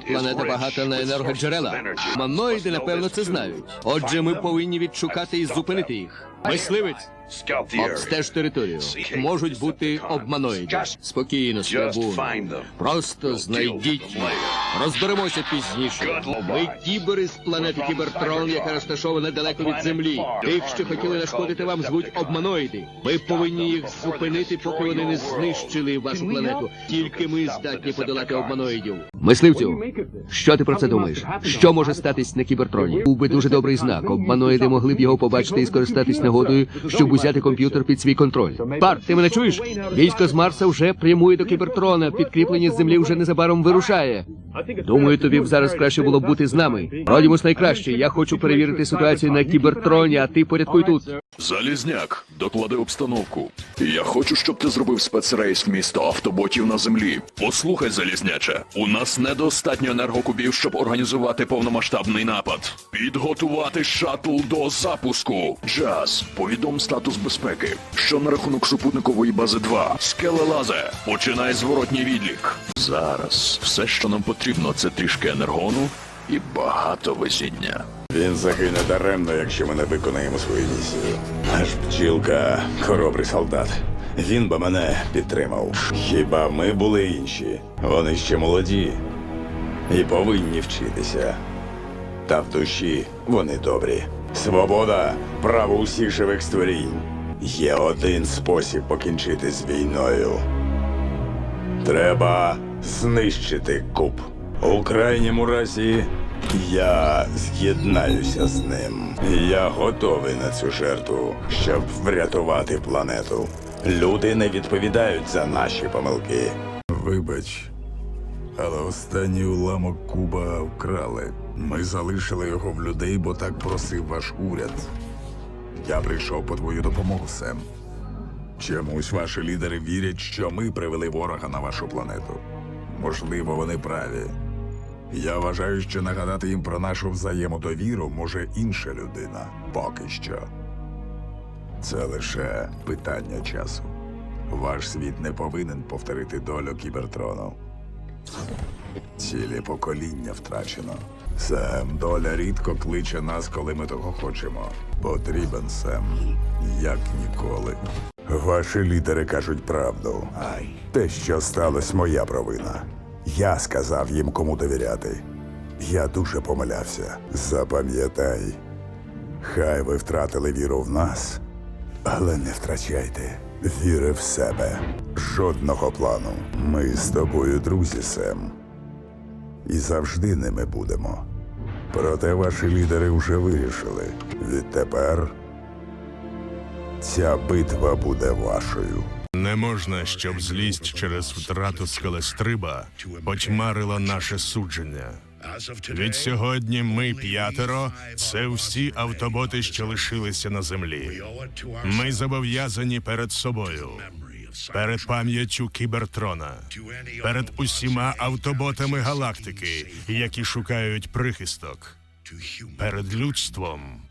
Ця планета багата на енергоджерела. Маноїди, напевно, це знають. Отже, ми повинні відшукати і зупинити їх. Мисливець, обстеж територію. Можуть бути обманоїди. Спокійно, Слабун. Просто знайдіть їх. Розберемося пізніше. Ми кібери з планети Кібертрон, яка розташована далеко від землі. Тих, що хотіли нашкодити вам, звуть обманоїди. Ми повинні їх зупинити, поки вони не знищили вашу планету. Тільки ми здатні подолати обманоїдів. Мисливцю, що ти про це думаєш? Що може статись на кібертроні? Був би дуже добрий знак. Обманоїди могли б його побачити і скористатись нагодою, щоб узяти комп'ютер під свій контроль. Пар, ти мене чуєш? Військо з Марса вже прямує до кібертрона. Підкріплення з землі вже незабаром вирушає. Думаю, тобі б зараз краще було б бути з нами. Родімус найкраще. Я хочу перевірити ситуацію на кібертроні, а ти порядкуй тут. Залізняк, доклади обстановку. Я хочу, щоб ти зробив спецрейс в місто автоботів на землі. Послухай, залізняче, у нас недостатньо енергокубів, щоб організувати повномасштабний напад. Підготувати шаттл до запуску. Джаз, повідом статус безпеки. Що на рахунок супутникової бази 2. Скелелазе, починай зворотній відлік. Зараз все, що нам потрібно, це трішки енергону і багато везіння. Він загине даремно, якщо ми не виконаємо свою місію. Наш бджілка хоробрий солдат. Він би мене підтримав. Хіба ми були інші? Вони ще молоді і повинні вчитися. Та в душі вони добрі. Свобода право усіх живих створінь. Є один спосіб покінчити з війною. Треба знищити куб. У крайньому разі я з'єднаюся з ним. Я готовий на цю жертву, щоб врятувати планету. Люди не відповідають за наші помилки. Вибач, але останній уламок куба вкрали. Ми залишили його в людей, бо так просив ваш уряд. Я прийшов по твою допомогу, Сем. Чомусь ваші лідери вірять, що ми привели ворога на вашу планету. Можливо, вони праві. Я вважаю, що нагадати їм про нашу взаємодовіру може інша людина. Поки що. Це лише питання часу. Ваш світ не повинен повторити долю кібертрону. Цілі покоління втрачено. Сем, доля рідко кличе нас, коли ми того хочемо. Потрібен Сем, як ніколи. Ваші лідери кажуть правду. Те, що сталося, моя провина. Я сказав їм, кому довіряти. Я дуже помилявся. Запам'ятай, хай ви втратили віру в нас, але не втрачайте віри в себе. Жодного плану. Ми з тобою друзі, Сем. І завжди ними будемо. Проте ваші лідери вже вирішили. Відтепер ця битва буде вашою. Не можна, щоб злість через втрату скелестриба потьмарила наше судження. Від сьогодні ми п'ятеро це всі автоботи, що лишилися на землі. Ми зобов'язані перед собою, перед пам'яттю кібертрона, перед усіма автоботами галактики, які шукають прихисток, перед людством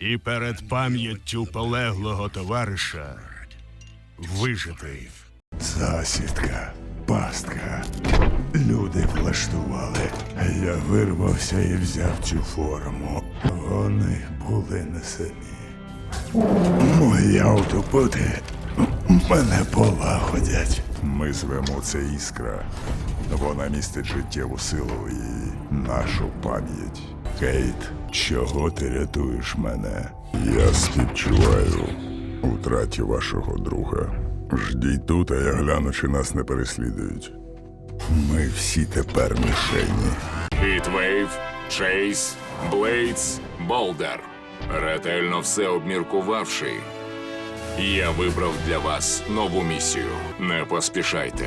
і перед пам'яттю полеглого товариша вижити. Засідка, пастка. Люди влаштували. Я вирвався і взяв цю форму. Вони були не самі. Мої автопоти мене полагодять. Ми звемо це іскра. Вона містить життєву силу і нашу пам'ять. Кейт, чого ти рятуєш мене? Я співчуваю втраті вашого друга. Ждіть тут, а я гляну, чи нас не переслідують. Ми всі тепер мішені. Хітвейв, Чейз, Блейдс, Болдер. Ретельно все обміркувавши, я вибрав для вас нову місію. Не поспішайте.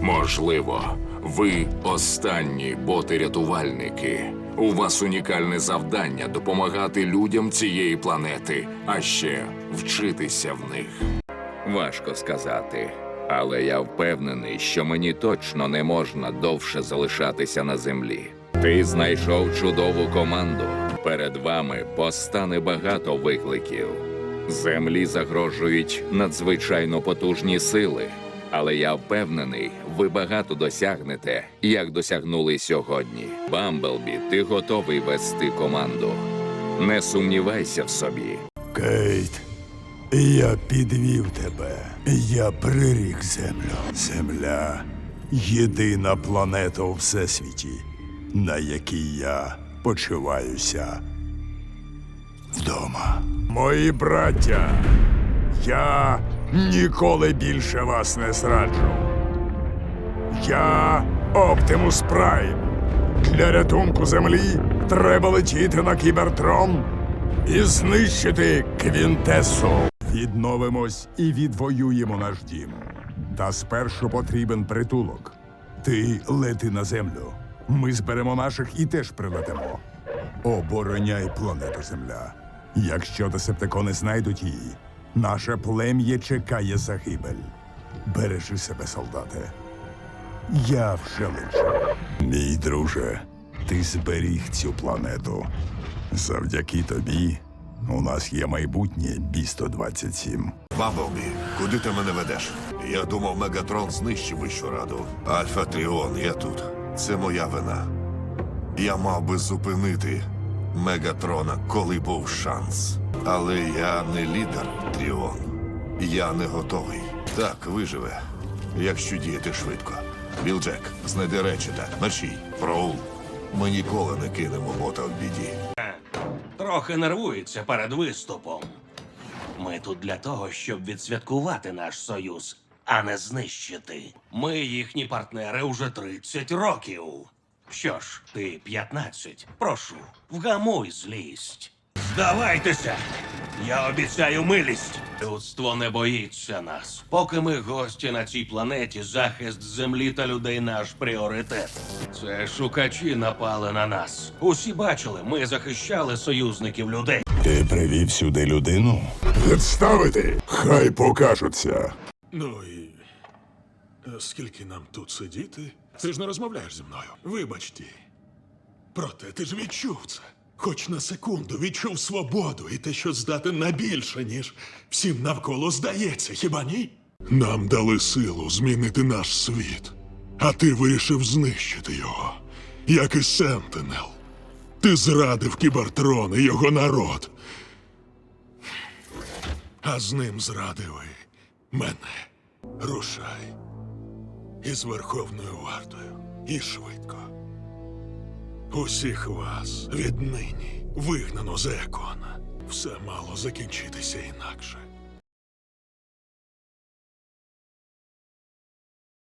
Можливо, ви останні боти-рятувальники. У вас унікальне завдання допомагати людям цієї планети, а ще вчитися в них. Важко сказати, але я впевнений, що мені точно не можна довше залишатися на землі. Ти знайшов чудову команду. Перед вами постане багато викликів. Землі загрожують надзвичайно потужні сили. Але я впевнений, ви багато досягнете, як досягнули сьогодні. Бамблбі, ти готовий вести команду. Не сумнівайся в собі. Кейт, я підвів тебе. Я приріг землю. Земля єдина планета у всесвіті, на якій я почуваюся вдома. Мої браття, я ніколи більше вас не зраджу. Я Оптимус Прайм. Для рятунку землі треба летіти на кібертрон і знищити Квінтесу. Відновимось і відвоюємо наш дім. Та спершу потрібен притулок. Ти лети на землю. Ми зберемо наших і теж прилетимо. Обороняй планету Земля. Якщо десептикони знайдуть її, наше плем'я чекає загибель. Бережи себе, солдате. Я вже лечу. Мій друже, ти зберіг цю планету. Завдяки тобі у нас є майбутнє Бі-127. Бамблбі, куди ти мене ведеш? Я думав, Мегатрон знищив вищу раду. Альфа Тріон, я тут. Це моя вина. Я мав би зупинити Мегатрона, коли був шанс. Але я не лідер Тріон. Я не готовий. Так, виживе, якщо діяти швидко. Білджек, знайди речі та мерщій. Проул. Ми ніколи не кинемо бота в біді. Трохи нервується перед виступом. Ми тут для того, щоб відсвяткувати наш союз, а не знищити. Ми їхні партнери уже 30 років. Що ж, ти 15. Прошу, вгамуй злість. Здавайтеся! Я обіцяю милість. Людство не боїться нас. Поки ми гості на цій планеті, захист землі та людей наш пріоритет. Це шукачі напали на нас. Усі бачили, ми захищали союзників людей. Ти привів сюди людину? Представити! Хай покажуться. Ну і е, скільки нам тут сидіти? Ти ж не розмовляєш зі мною. Вибачте. Проте ти ж відчув це. Хоч на секунду відчув свободу і те, що здатен на більше, ніж всім навколо здається, хіба ні? Нам дали силу змінити наш світ, а ти вирішив знищити його, як і Сентинел. Ти зрадив Кібертрон і його народ. А з ним зрадив і мене. Рушай. Із Верховною вартою. І швидко. Усіх вас віднині вигнано з Екона. Все мало закінчитися інакше.